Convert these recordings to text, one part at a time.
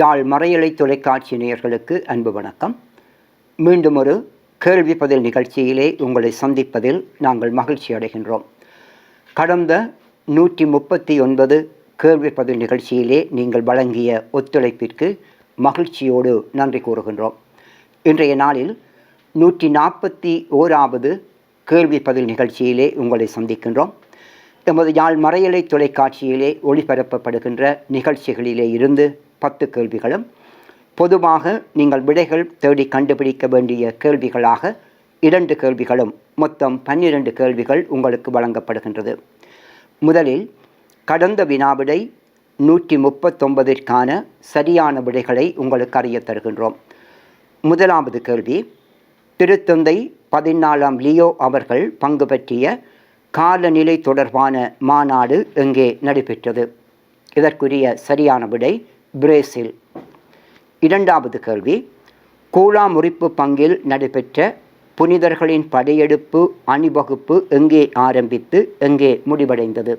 யாழ் மறையலை தொலைக்காட்சி நேயர்களுக்கு அன்பு வணக்கம். மீண்டும் ஒரு கேள்வி பதில் நிகழ்ச்சியிலே உங்களை சந்திப்பதில் நாங்கள் மகிழ்ச்சி அடைகின்றோம். கடந்த நூற்றி முப்பத்தி ஒன்பது கேள்வி பதில் நிகழ்ச்சியிலே நீங்கள் வழங்கிய ஒத்துழைப்பிற்கு மகிழ்ச்சியோடு நன்றி கூறுகின்றோம். இன்றைய நாளில் நூற்றி நாற்பத்தி ஓராவது கேள்வி பதில் நிகழ்ச்சியிலே உங்களை சந்திக்கின்றோம். எமது யாழ் மறையலை தொலைக்காட்சியிலே ஒளிபரப்பப்படுகின்ற நிகழ்ச்சிகளிலே இருந்து பத்து கேள்விகளும். பொதுவாக நீங்கள் விடைகள் தேடி கண்டுபிடிக்க வேண்டிய கேள்விகளாக இரண்டு கேள்விகளும் மொத்தம் பன்னிரண்டு கேள்விகள் உங்களுக்கு வழங்கப்படுகின்றது. முதலில் கடந்த வினாவிடை நூற்றி முப்பத்தொன்பதிற்கான சரியான விடைகளை உங்களுக்கு அறிய தருகின்றோம். முதலாவது கேள்வி திருத்தந்தை பதினாலாம் லியோ அவர்கள் பங்கு பற்றிய காலநிலை தொடர்பான மாநாடு எங்கே நடைபெற்றது? இதற்குரிய சரியான விடை பிரேசில். இரண்டாவது கேள்வி கூழா முறிப்பு பங்கில் நடைபெற்ற புனிதர்களின் படையெடுப்பு அணிவகுப்பு எங்கே ஆரம்பித்து எங்கே முடிவடைந்தது?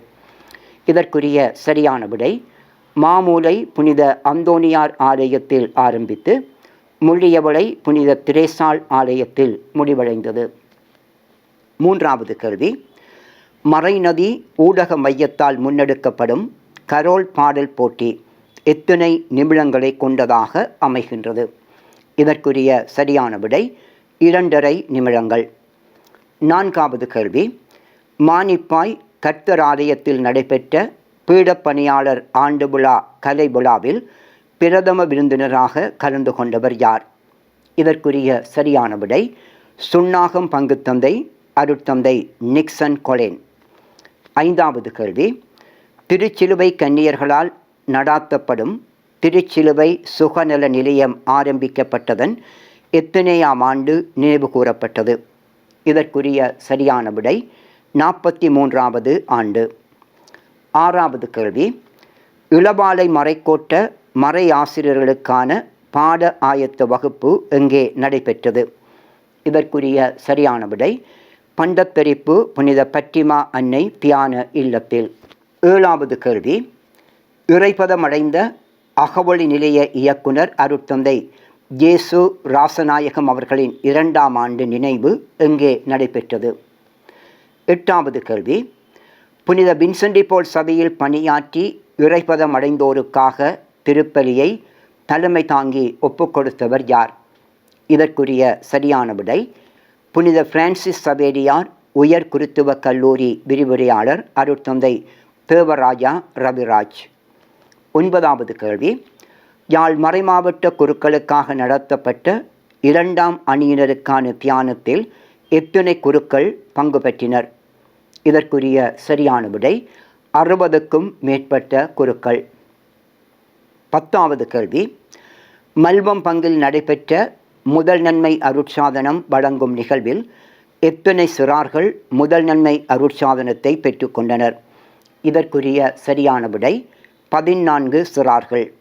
இதற்குரிய சரியான விடை மாமூலை புனித அந்தோனியார் ஆலயத்தில் ஆரம்பித்து முள்ளியவளை புனித திரேசாள் ஆலயத்தில் முடிவடைந்தது. மூன்றாவது கேள்வி மறைநதி ஊடக மையத்தால் முன்னெடுக்கப்படும் கரோல் பாடல் போட்டி எத்தனை நிமிடங்களை கொண்டதாக அமைகின்றது? இதற்குரிய சரியான விடை இரண்டரை நிமிடங்கள். நான்காவது கேள்வி. மானிப்பாய் கர்த்தர் ஆலயத்தில் நடைபெற்ற பீடப்பணியாளர் ஆண்டு விழா கலை விழாவில் பிரதம விருந்தினராக கலந்து கொண்டவர் யார்? இதற்குரிய சரியான விடை சுண்ணாகம் பங்குத்தந்தை அருட்தந்தை நிக்சன் கொலேன் ஐந்தாவது கேள்வி. திருச்சிலுவை கன்னியர்களால் நடாத்தப்படும் திருச்சிலுவை சுகநல நிலையம் ஆரம்பிக்கப்பட்டதன் எத்தனையாம் ஆண்டு நினைவு கூறப்பட்டது. இதற்குரிய சரியான விடை நாற்பத்தி மூன்றாவது ஆண்டு. ஆறாவது கேள்வி. இளவாலை மறைக்கோட்ட மறை ஆசிரியர்களுக்கான பாட ஆயத்த வகுப்பு எங்கே நடைபெற்றது? இதற்குரிய சரியான விடை பண்டப்பெரிப்பு புனித பட்டிமா அன்னை தியான இல்லத்தில். ஏழாவது கேள்வி. இறைப்பதமடைந்த அகவொளி நிலைய இயக்குனர் அருட்தந்தை ஜேசு ராசநாயகம் அவர்களின் இரண்டாம் ஆண்டு நினைவு எங்கே நடைபெற்றது? எட்டாவது கேள்வி. புனித வின்சென்டி சபையில் பணியாற்றி இறைப்பதம் அடைந்தோருக்காக திருப்பலியை தலைமை தாங்கி ஒப்புக்கொடுத்தவர் யார்? இதற்குரிய சரியான விடை புனித பிரான்சிஸ் சவேரியார் உயர் குருத்துவ கல்லூரி விரிவுரையாளர் அருட்தந்தை தேவராஜா ரவிராஜ். ஒன்பதாவது கேள்வி. யாழ் மறைமாவட்ட குருக்களுக்காக நடத்தப்பட்ட இரண்டாம் அணியினருக்கான தியானத்தில் எத்தனை குருக்கள் பங்கு பெற்றினர்? இதற்குரிய சரியான விடை அறுபதுக்கும் மேற்பட்ட குருக்கள். பத்தாவது கேள்வி. மல்வம் பங்கில் நடைபெற்ற முதல் நன்மை அருட்சாதனம் வழங்கும் நிகழ்வில் எத்தனை சிறார்கள் முதல் நன்மை அருட்சாதனத்தை பெற்றுக்கொண்டனர் இதற்குரிய சரியான விடை பதினான்கு சிறார்கள்.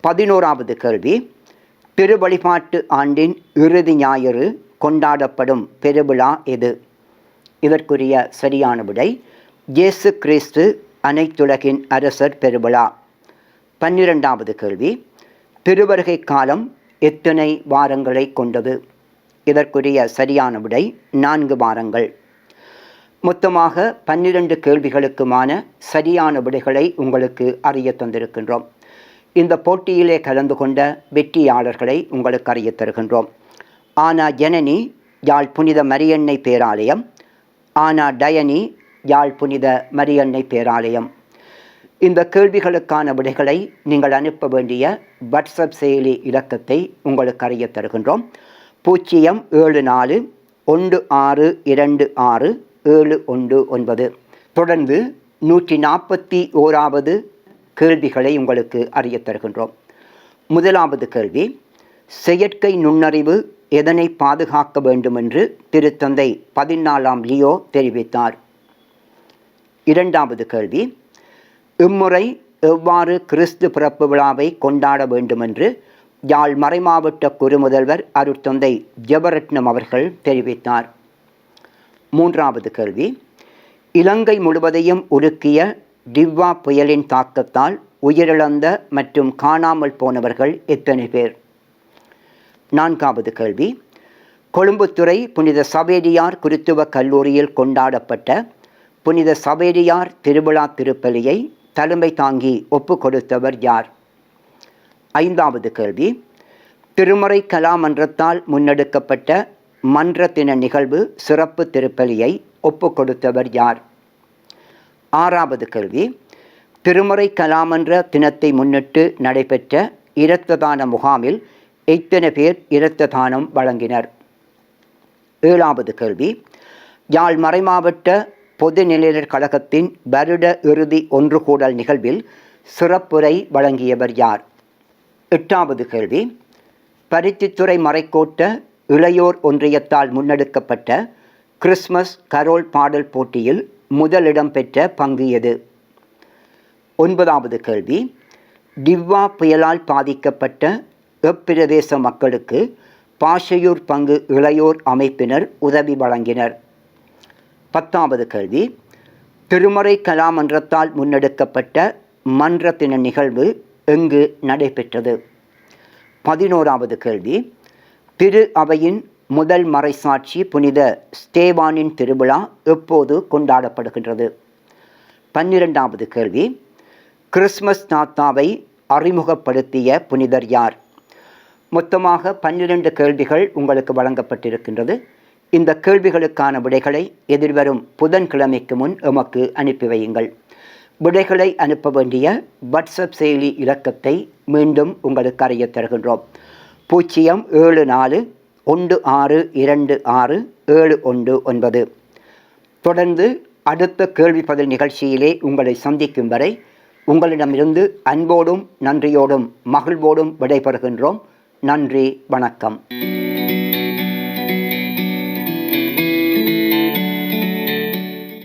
பதினோராவது கேள்வி. திருவழிபாட்டு ஆண்டின் இறுதி ஞாயிறு கொண்டாடப்படும் பெருவிழா எது? இதற்குரிய சரியான விடை இயேசு கிறிஸ்து அனைத்துலகின் அரசர் பெருவிழா. பன்னிரெண்டாவது கேள்வி. திருவருகை காலம் எத்தனை வாரங்களை கொண்டது? இதற்குரிய சரியான விடை நான்கு வாரங்கள். மொத்தமாக பன்னிரண்டு கேள்விகளுக்குமான சரியான விடைகளை உங்களுக்கு அறிய தந்திருக்கின்றோம். இந்த போட்டியிலே கலந்து கொண்ட வெற்றியாளர்களை உங்களுக்கு அறிய தருகின்றோம். ஆனா ஜனனி யாழ் புனித மரியன்னை பேராலயம். ஆனா டயனி யாழ் புனித மரியன்னை பேராலயம். இந்த கேள்விகளுக்கான விடைகளை நீங்கள் அனுப்ப வேண்டிய வாட்ஸ்அப் செயலி இலக்கத்தை உங்களுக்கு அறிய தருகின்றோம். பூஜ்ஜியம் ஏழு நாலு ஒன்று ஆறு இரண்டு ஆறு ஏழு ஒன்று ஒன்பது. தொடர்ந்து நூற்றி நாற்பத்தி ஓராவது கேள்விகளை உங்களுக்கு அறிய தருகின்றோம். முதலாவது கேள்வி செயற்கை நுண்ணறிவு எதனை பாதுகாக்க வேண்டும் என்று திருத்தந்தை பதினாலாம் லியோ தெரிவித்தார். இரண்டாவது கேள்வி இம்முறை எவ்வாறு கிறிஸ்து பிறப்பு விழாவை கொண்டாட வேண்டுமென்று யாழ் மறைமாவட்ட குறுமுதல்வர் அருட்தந்தை ஜெபரட்னம் அவர்கள் தெரிவித்தார். மூன்றாவது கேள்வி இலங்கை முழுவதையும் உருக்கிய டிவ்வா புயலின் தாக்கத்தால் உயிரிழந்த மற்றும் காணாமல் போனவர்கள் எத்தனை பேர்? நான்காவது கேள்வி கொழும்புத்துறை புனித சவேரியார் குருத்துவ கல்லூரியில் கொண்டாடப்பட்ட புனித சவேரியார் திருவிழா திருப்பலியை தலைமை தாங்கி ஒப்பு கொடுத்தவர் யார்? ஐந்தாவது கேள்வி திருமறை கலாமன்றத்தால் முன்னெடுக்கப்பட்ட மன்றத்தின நிகழ்வு சிறப்பு திருப்பலியை ஒப்புக்கொடுத்தவர் யார்? ஆறாவது கேள்வி. திருமுறை கலாமன்ற தினத்தை முன்னிட்டு நடைபெற்ற இரத்ததான முகாமில் எத்தனை பேர் இரத்த தானம் வழங்கினர்? ஏழாவது கேள்வி. யாழ் மறைமாவட்ட பொதுநிலையர் கழகத்தின் வருட இறுதி ஒன்று கூடல் நிகழ்வில் சிறப்புரை வழங்கியவர் யார்? எட்டாவது கேள்வி. பருத்தித்துறை மறைக்கோட்ட இளையோர் ஒன்றியத்தால் முன்னெடுக்கப்பட்ட கிறிஸ்மஸ் கரோல் பாடல் போட்டியில் முதலிடம் பெற்ற பங்கு எது? ஒன்பதாவது கேள்வி. டிவ்வா புயலால் பாதிக்கப்பட்ட எப்பிரதேச மக்களுக்கு பாஷையூர் பங்கு இளையோர் அமைப்பினர் உதவி வழங்கினர். பத்தாவது கேள்வி. திருமறை கலாமன்றத்தால் முன்னெடுக்கப்பட்ட மன்ற நிகழ்வு எங்கு நடைபெற்றது? பதினோராவது கேள்வி. திரு அவையின் முதல் மறைசாட்சி புனித ஸ்டேவானின் திருவிழா எப்போது கொண்டாடப்படுகின்றது? பன்னிரெண்டாவது கேள்வி. கிறிஸ்மஸ் தாத்தாவை அறிமுகப்படுத்திய புனிதர் யார்? மொத்தமாக பன்னிரண்டு கேள்விகள் உங்களுக்கு வழங்கப்பட்டிருக்கின்றது. இந்த கேள்விகளுக்கான விடைகளை எதிர்வரும் புதன்கிழமைக்கு முன் எமக்கு அனுப்பி வையுங்கள். விடைகளை அனுப்ப வேண்டிய வாட்ஸ்அப் செயலி இலக்கத்தை மீண்டும் உங்களுக்கு அறிய தருகின்றோம். பூஜ்ஜியம் ஏழு நாலு ஒன்று ஆறு இரண்டு ஆறு ஏழு ஒன்று ஒன்பது. தொடர்ந்து அடுத்த கேள்வி பதில் நிகழ்ச்சியிலே உங்களை சந்திக்கும் வரை உங்களிடமிருந்து அன்போடும் நன்றியோடும் மகிழ்வோடும் விடைபெறுகின்றோம். நன்றி வணக்கம்.